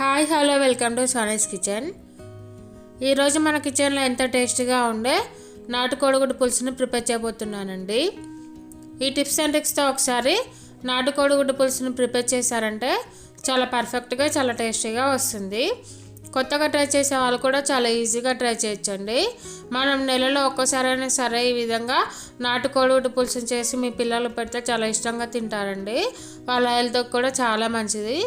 Hi hello welcome to Soni's kitchen. ఈరోజు మన కిచెన్లో ఎంత టేస్టీగా ఉండే నాటుకోడిగుడ్డు పులుసుని ప్రిపేర్ చేయబోతున్నానండి. ఈ టిప్స్ అండ్ ట్రిక్స్తో ఒకసారి నాటుకోడిగుడ్డు పులుసుని ప్రిపేర్ చేశారంటే చాలా పర్ఫెక్ట్గా చాలా టేస్టీగా వస్తుంది. కొత్తగా ట్రై చేసే వాళ్ళు కూడా చాలా ఈజీగా ట్రై చేయొచ్చండి. మనం నెలలో ఒక్కసారైనా సరే ఈ విధంగా నాటుకోడిగుడ్డు పులుసుని చేసి మీ పిల్లలు పెడితే చాలా ఇష్టంగా తింటారండి. వాళ్ళ హెల్త్కి కూడా చాలా మంచిది.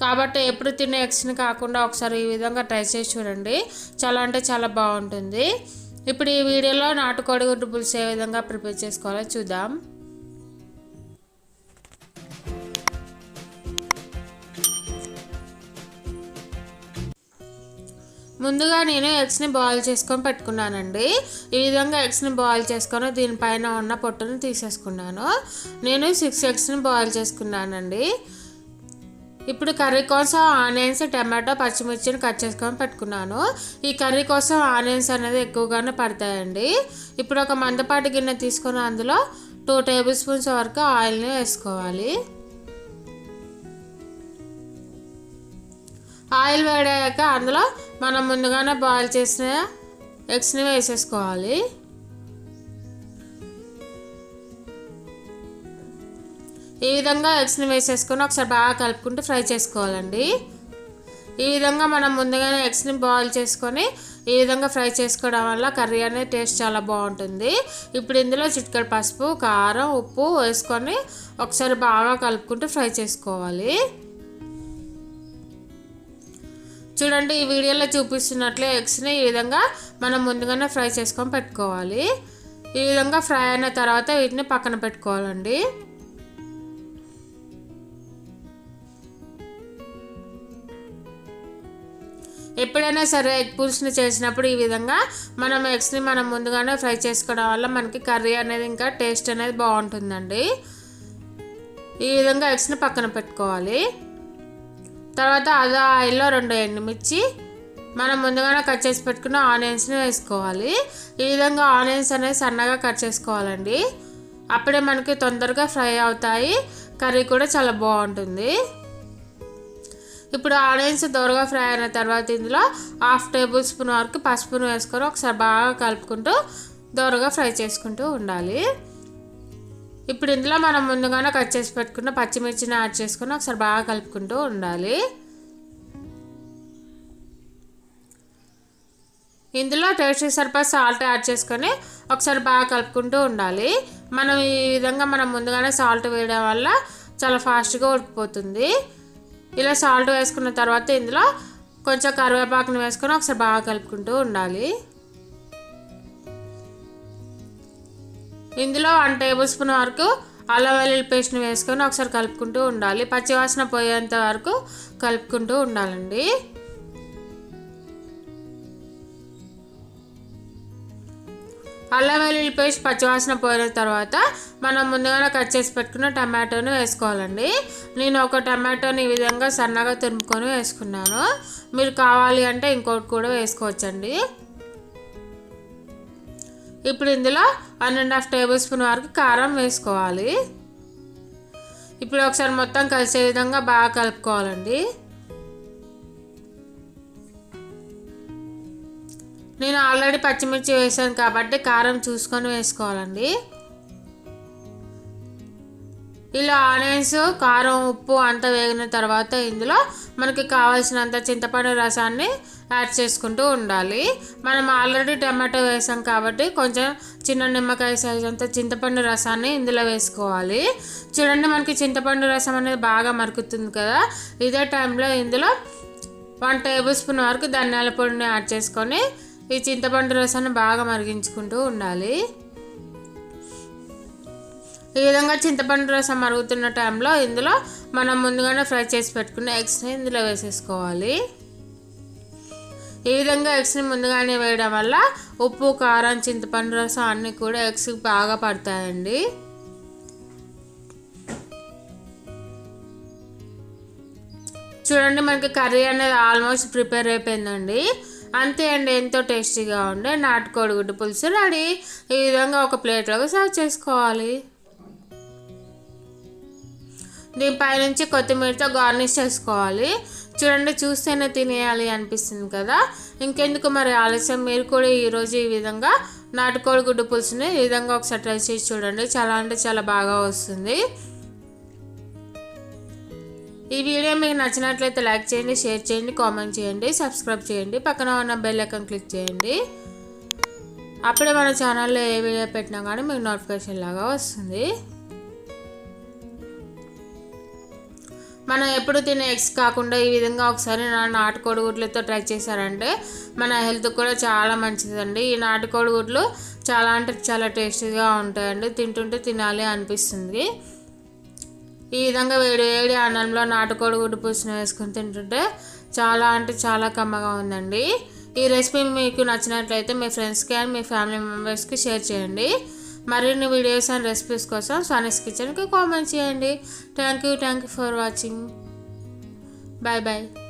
కాబట్టి ఎప్పుడు తినే ఎగ్స్ని కాకుండా ఒకసారి ఈ విధంగా ట్రై చేసి చూడండి. చాలా అంటే చాలా బాగుంటుంది. ఇప్పుడు ఈ వీడియోలో నాటుకోడి గుడ్డు పులుసు ఏ విధంగా ప్రిపేర్ చేసుకోవాలో చూద్దాం. ముందుగా నేను ఎగ్స్ని బాయిల్ చేసుకొని పెట్టుకున్నానండి. ఈ విధంగా ఎగ్స్ని బాయిల్ చేసుకొని దీనిపైన ఉన్న పొట్టును తీసేసుకున్నాను. నేను సిక్స్ ఎగ్స్ని బాయిల్ చేసుకున్నానండి. ఇప్పుడు కర్రీ కోసం ఆనియన్స్ టమాటో పచ్చిమిర్చిని కట్ చేసుకొని పెట్టుకున్నాను. ఈ కర్రీ కోసం ఆనియన్స్ అనేది ఎక్కువగానే పడతాయండి. ఇప్పుడు ఒక మందపాటి గిన్నె తీసుకొని అందులో టూ టేబుల్ స్పూన్స్ వరకు ఆయిల్ని వేసుకోవాలి. ఆయిల్ వేడాక అందులో మనం ముందుగానే బాయిల్ చేసిన ఎగ్స్ని వేసేసుకోవాలి. ఈ విధంగా ఎగ్స్ని వేసేసుకొని ఒకసారి బాగా కలుపుకుంటూ ఫ్రై చేసుకోవాలండి. ఈ విధంగా మనం ముందుగానే ఎగ్స్ని బాయిల్ చేసుకొని ఈ విధంగా ఫ్రై చేసుకోవడం వల్ల కర్రీ అనేది టేస్ట్ చాలా బాగుంటుంది. ఇప్పుడు ఇందులో చిటికెడు పసుపు కారం ఉప్పు వేసుకొని ఒకసారి బాగా కలుపుకుంటూ ఫ్రై చేసుకోవాలి. చూడండి ఈ వీడియోలో చూపిస్తున్నట్లే ఎగ్స్ని ఈ విధంగా మనం ముందుగానే ఫ్రై చేసుకొని పెట్టుకోవాలి. ఈ విధంగా ఫ్రై అయిన తర్వాత వీటిని పక్కన పెట్టుకోవాలండి. ఎప్పుడైనా సరే ఎగ్ పులుసుని చేసినప్పుడు ఈ విధంగా మనం ఎగ్స్ని మనం ముందుగానే ఫ్రై చేసుకోవడం వల్ల మనకి కర్రీ అనేది ఇంకా టేస్ట్ అనేది బాగుంటుందండి. ఈ విధంగా ఎగ్స్ని పక్కన పెట్టుకోవాలి. తర్వాత అదే ఆయిల్లో రెండు ఎండుమిర్చి మనం ముందుగానే కట్ చేసి పెట్టుకున్న ఆనియన్స్ని వేసుకోవాలి. ఈ విధంగా ఆనియన్స్ అనేది సన్నగా కట్ చేసుకోవాలండి. అప్పుడే మనకి తొందరగా ఫ్రై అవుతాయి. కర్రీ కూడా చాలా బాగుంటుంది. ఇప్పుడు ఆనియన్స్ దోరగా ఫ్రై అయిన తర్వాత ఇందులో హాఫ్ టేబుల్ స్పూన్ వరకు పసుపును వేసుకొని ఒకసారి బాగా కలుపుకుంటూ దోరగా ఫ్రై చేసుకుంటూ ఉండాలి. ఇప్పుడు ఇందులో మనం ముందుగానే కట్ చేసి పెట్టుకున్న పచ్చిమిర్చిని యాడ్ చేసుకొని ఒకసారి బాగా కలుపుకుంటూ ఉండాలి. ఇందులో టేస్ట్ సరిపడా సాల్ట్ యాడ్ చేసుకొని ఒకసారి బాగా కలుపుకుంటూ ఉండాలి. మనం ఈ విధంగా మనం ముందుగానే సాల్ట్ వేయడం వల్ల చాలా ఫాస్ట్గా ఉడికిపోతుంది. ఇలా సాల్ట్ వేసుకున్న తర్వాత ఇందులో కొంచెం కరివేపాకును వేసుకొని ఒకసారి బాగా కలుపుకుంటూ ఉండాలి. ఇందులో వన్ టేబుల్ స్పూన్ వరకు అల్లం వెల్లుల్లి పేస్ట్ని వేసుకొని ఒకసారి కలుపుకుంటూ ఉండాలి. పచ్చివాసన పోయేంత వరకు కలుపుకుంటూ ఉండాలండి. అల్లం వెల్లుల్లి పేస్ట్ పచ్చివాసన పోయిన తర్వాత మనం ముందుగానే కట్ చేసి పెట్టుకున్న టమాటోని వేసుకోవాలండి. నేను ఒక టమాటోని ఈ విధంగా సన్నగా తురుముకొని వేసుకున్నాను. మీరు కావాలి అంటే ఇంకోటి కూడా వేసుకోవచ్చండి. ఇప్పుడు ఇందులో one and half tablespoon వరకు కారం వేసుకోవాలి. ఇప్పుడు ఒకసారి మొత్తం కలిసే విధంగా బాగా కలుపుకోవాలండి. నేను ఆల్రెడీ పచ్చిమిర్చి వేసాను కాబట్టి కారం చూసుకొని వేసుకోవాలండి. ఇలా ఆనియన్స్ కారం ఉప్పు అంతా వేగిన తర్వాత ఇందులో మనకి కావాల్సినంత చింతపండు రసాన్ని యాడ్ చేసుకుంటూ ఉండాలి. మనం ఆల్రెడీ టమాటో వేసాం కాబట్టి కొంచెం చిన్న నిమ్మకాయ సైజ్ అంత చింతపండు రసాన్ని ఇందులో వేసుకోవాలి. చూడండి మనకి చింతపండు రసం అనేది బాగా మరుగుతుంది కదా. ఇదే టైంలో ఇందులో వన్ టేబుల్ స్పూన్ వరకు ధనియాల పొడిని యాడ్ చేసుకొని ఈ చింతపండు రసాన్ని బాగా మరిగించుకుంటూ ఉండాలి. ఈ విధంగా చింతపండు రసం మరుగుతున్న టైంలో ఇందులో మనం ముందుగానే ఫ్రై చేసి పెట్టుకున్న ఎగ్స్ని ఇందులో వేసేసుకోవాలి. ఈ విధంగా ఎగ్స్ని ముందుగానే వేయడం వల్ల ఉప్పు కారం చింతపండు రసం అన్నీ కూడా ఎగ్స్కి బాగా పడతాయండి. చూడండి మనకి కర్రీ అనేది ఆల్మోస్ట్ ప్రిపేర్ అయిపోయిందండి. అంతే అండి ఎంతో టేస్టీగా ఉండే నాటుకోడి గుడ్డు పులుసు రెడీ. ఈ విధంగా ఒక ప్లేట్లోకి సర్వ్ చేసుకోవాలి. దీనిపైనుంచి కొత్తిమీరతో గార్నిష్ చేసుకోవాలి. చూడండి చూస్తేనే తినేయాలి అనిపిస్తుంది కదా. ఇంకెందుకు మరి ఆలస్యం? మీరు కూడా ఈరోజు ఈ విధంగా నాటుకోడి గుడ్డు పులుసుని ఈ విధంగా ఒకసారి ట్రై చేసి చూడండి. చాలా అంటే చాలా బాగా వస్తుంది. ఈ వీడియో మీకు నచ్చినట్లయితే లైక్ చేయండి షేర్ చేయండి కామెంట్ చేయండి సబ్స్క్రైబ్ చేయండి. పక్కన ఉన్న బెల్ ఐకాన్ క్లిక్ చేయండి. అప్పుడే మన ఛానల్లో ఏ వీడియో పెట్టినా కానీ మీకు నోటిఫికేషన్ లాగా వస్తుంది. మనం ఎప్పుడు తినే ఎగ్స్ కాకుండా ఈ విధంగా ఒకసారి నా నాటుకోడి గుడ్లతో ట్రై చేశారంటే మన హెల్త్ కూడా చాలా మంచిదండి. ఈ నాటుకోడి గుడ్లు చాలా అంటే చాలా టేస్టీగా ఉంటాయండి. తింటుంటే తినాలి అనిపిస్తుంది. ఈ విధంగా వేడి వేడి అన్నంలో నాటుకోడి గుడ్డు పులుసును వేసుకొని తింటుంటే చాలా అంటే చాలా కమ్మగా ఉందండి. ఈ రెసిపీ మీకు నచ్చినట్లయితే మీ ఫ్రెండ్స్కి అండ్ మీ ఫ్యామిలీ మెంబర్స్కి షేర్ చేయండి. మరిన్ని వీడియోస్ అండ్ రెసిపీస్ కోసం సనీస్ కిచెన్కి కామెంట్ చేయండి. Thank you thank you for watching bye bye